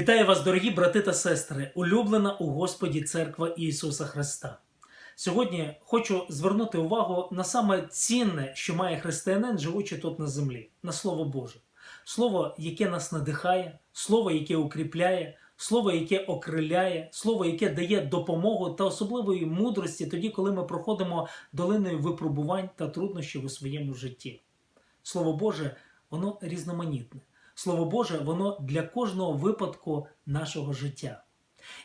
Вітаю вас, дорогі брати та сестри, улюблена у Господі Церква Ісуса Христа. Сьогодні хочу звернути увагу на саме цінне, що має християнин, живучи тут на землі, на Слово Боже. Слово, яке нас надихає, слово, яке укріпляє, слово, яке окриляє, слово, яке дає допомогу та особливої мудрості тоді, коли ми проходимо долиною випробувань та труднощів у своєму житті. Слово Боже, воно різноманітне. Слово Боже, воно для кожного випадку нашого життя.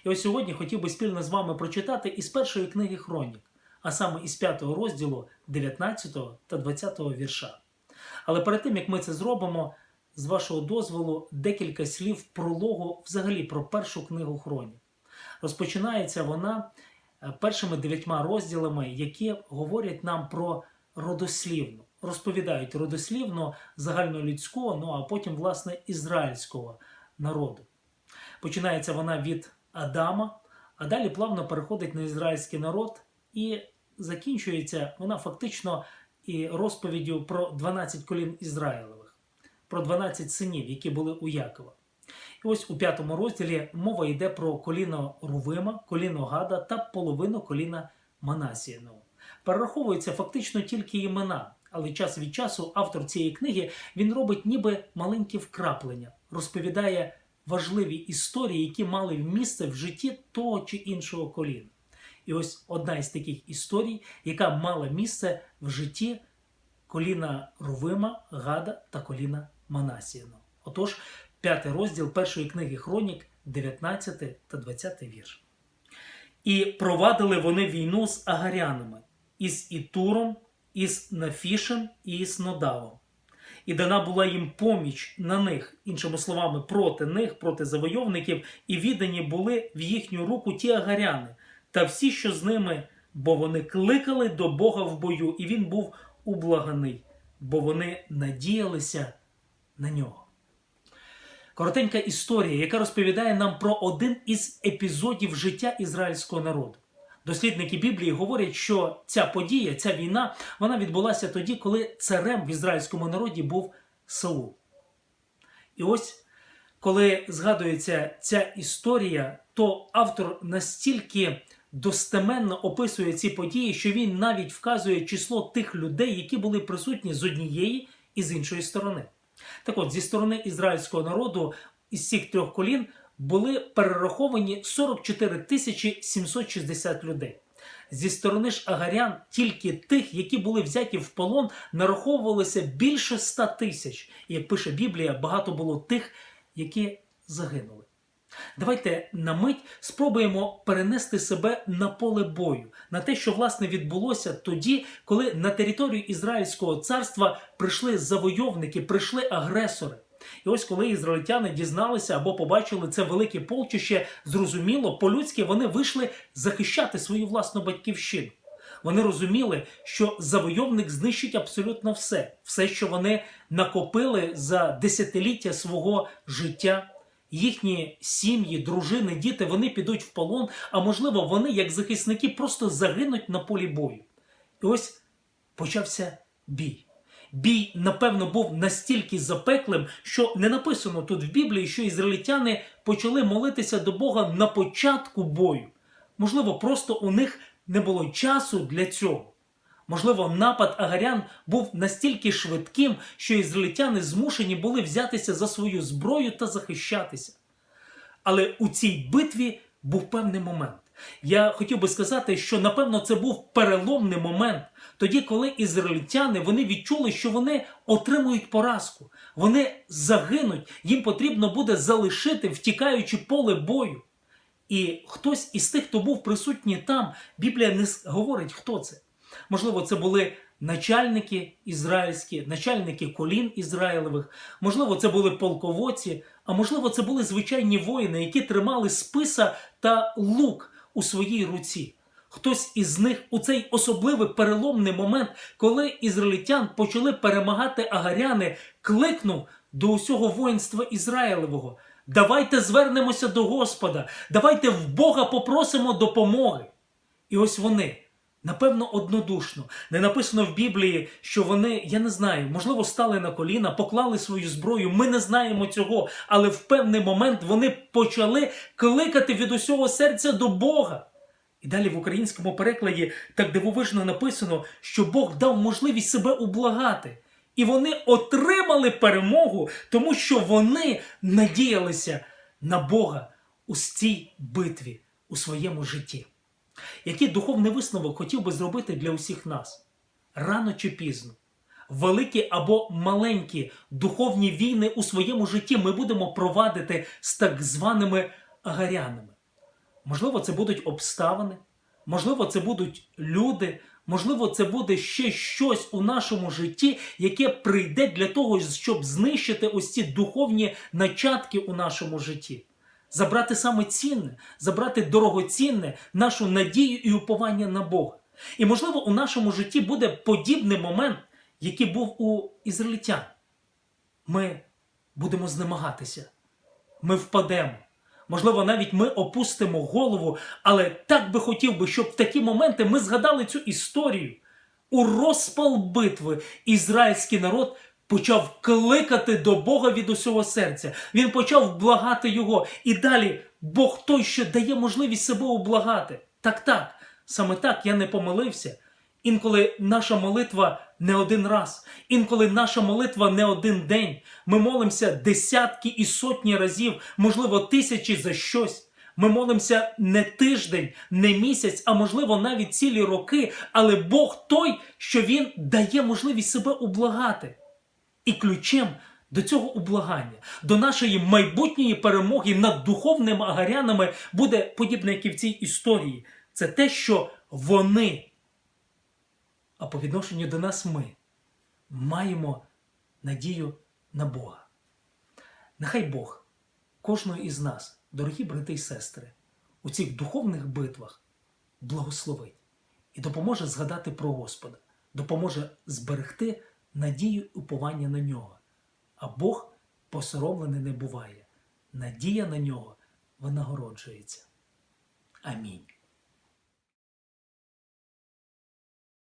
І ось сьогодні хотів би спільно з вами прочитати із першої книги Хронік, а саме із 5 розділу 19 та 20 вірша. Але перед тим як ми це зробимо, з вашого дозволу, декілька слів прологу взагалі про першу книгу Хронік. Розпочинається вона е, першими дев'ятьма розділами, які говорять нам про родослівну, розповідають родослівно загальнолюдського, ну а потім, власне, ізраїльського народу. Починається вона від Адама, а далі плавно переходить на ізраїльський народ і закінчується вона фактично і розповіддю про 12 колін Ізраїлевих, про 12 синів, які були у Якова. І ось у п'ятому розділі мова йде про коліно Рувима, коліно Гада та половину коліна Манасіяного. Перераховуються фактично тільки імена, але час від часу автор цієї книги він робить ніби маленькі вкраплення, розповідає важливі історії, які мали місце в житті того чи іншого коліна. І ось одна із таких історій, яка мала місце в житті коліна Рувима, Гада та коліна Манасіяного. Отож, п'ятий розділ першої книги Хронік, 19 та 20 вірш. І провадили вони війну з агарянами, із Ітуром, із Нафішем і із Нодавом. І дана була їм поміч на них, іншими словами, проти них, проти завойовників, і віддані були в їхню руку ті агаряни та всі, що з ними, бо вони кликали до Бога в бою, і він був ублаганий, бо вони надіялися на нього. Коротенька історія, яка розповідає нам про один із епізодів життя ізраїльського народу. Дослідники Біблії говорять, що ця подія, ця війна, вона відбулася тоді, коли царем в ізраїльському народі був Саул. І ось, коли згадується ця історія, то автор настільки достеменно описує ці події, що він навіть вказує число тих людей, які були присутні з однієї і з іншої сторони. Так от, зі сторони ізраїльського народу із цих трьох колін були перераховані 44 тисячі 760 людей. Зі сторони ж агарян тільки тих, які були взяті в полон, нараховувалося більше 100 тисяч. І як пише Біблія, багато було тих, які загинули. Давайте на мить спробуємо перенести себе на поле бою, на те, що власне відбулося тоді, коли на територію Ізраїльського царства прийшли завойовники, прийшли агресори. І ось коли ізраїльтяни дізналися або побачили це велике полчище, зрозуміло, по-людськи вони вийшли захищати свою власну батьківщину. Вони розуміли, що завойовник знищить абсолютно все, все, що вони накопили за десятиліття свого життя. Їхні сім'ї, дружини, діти вони підуть в полон, а можливо, вони, як захисники, просто загинуть на полі бою. І ось почався бій. Бій, напевно, був настільки запеклим, що не написано тут в Біблії, що ізраїльтяни почали молитися до Бога на початку бою. Можливо, просто у них не було часу для цього. Можливо, напад агарян був настільки швидким, що ізраїльтяни змушені були взятися за свою зброю та захищатися. Але у цій битві був певний момент. Я хотів би сказати, що напевно це був переломний момент, тоді, коли ізраїльтяни вони відчули, що вони отримують поразку, вони загинуть, їм потрібно буде залишити, втікаючи поле бою. І хтось із тих, хто був присутній там, Біблія не говорить, хто це. Можливо, це були начальники ізраїльські, начальники колін Ізраїлевих, можливо, це були полководці, а можливо, це були звичайні воїни, які тримали списа та лук у своїй руці. Хтось із них у цей особливий переломний момент, коли ізраїльтян почали перемагати агаряни, кликнув до усього воїнства Ізраїлевого. Давайте звернемося до Господа, давайте в Бога попросимо допомоги. І ось вони, напевно, однодушно. Не написано в Біблії, що вони, я не знаю, можливо, стали на коліна, поклали свою зброю. Ми не знаємо цього, але в певний момент вони почали кликати від усього серця до Бога. І далі в українському перекладі так дивовижно написано, що Бог дав можливість себе ублагати. І вони отримали перемогу, тому що вони надіялися на Бога у цій битві у своєму житті. Який духовний висновок хотів би зробити для усіх нас? Рано чи пізно, великі або маленькі духовні війни у своєму житті ми будемо провадити з так званими агарянами. Можливо, це будуть обставини, можливо, це будуть люди, можливо, це буде ще щось у нашому житті, яке прийде для того, щоб знищити ось ці духовні начатки у нашому житті. Забрати саме цінне, забрати дорогоцінне, нашу надію і уповання на Бога. І, можливо, у нашому житті буде подібний момент, який був у ізраїльтян. Ми будемо знемагатися, ми впадемо. Можливо, навіть ми опустимо голову, але так би хотів би, щоб в такі моменти ми згадали цю історію. У розпал битви ізраїльський народ почав кликати до Бога від усього серця. Він почав благати його. І далі Бог той, що дає можливість себе облагати. Так, так, саме так я не помилився. Інколи наша молитва не один раз, інколи наша молитва не один день. Ми молимося десятки і сотні разів, можливо, тисячі за щось. Ми молимося не тиждень, не місяць, а можливо навіть цілі роки. Але Бог той, що Він дає можливість себе ублагати. І ключем до цього ублагання, до нашої майбутньої перемоги над духовними агарянами буде подібне, як і в цій історії. Це те, що вони, а по відношенню до нас ми, маємо надію на Бога. Нехай Бог кожного із нас, дорогі брати і сестри, у цих духовних битвах благословить і допоможе згадати про Господа, допоможе зберегти надію і уповання на нього. А Бог посоромлений не буває. Надія на нього винагороджується. Амінь.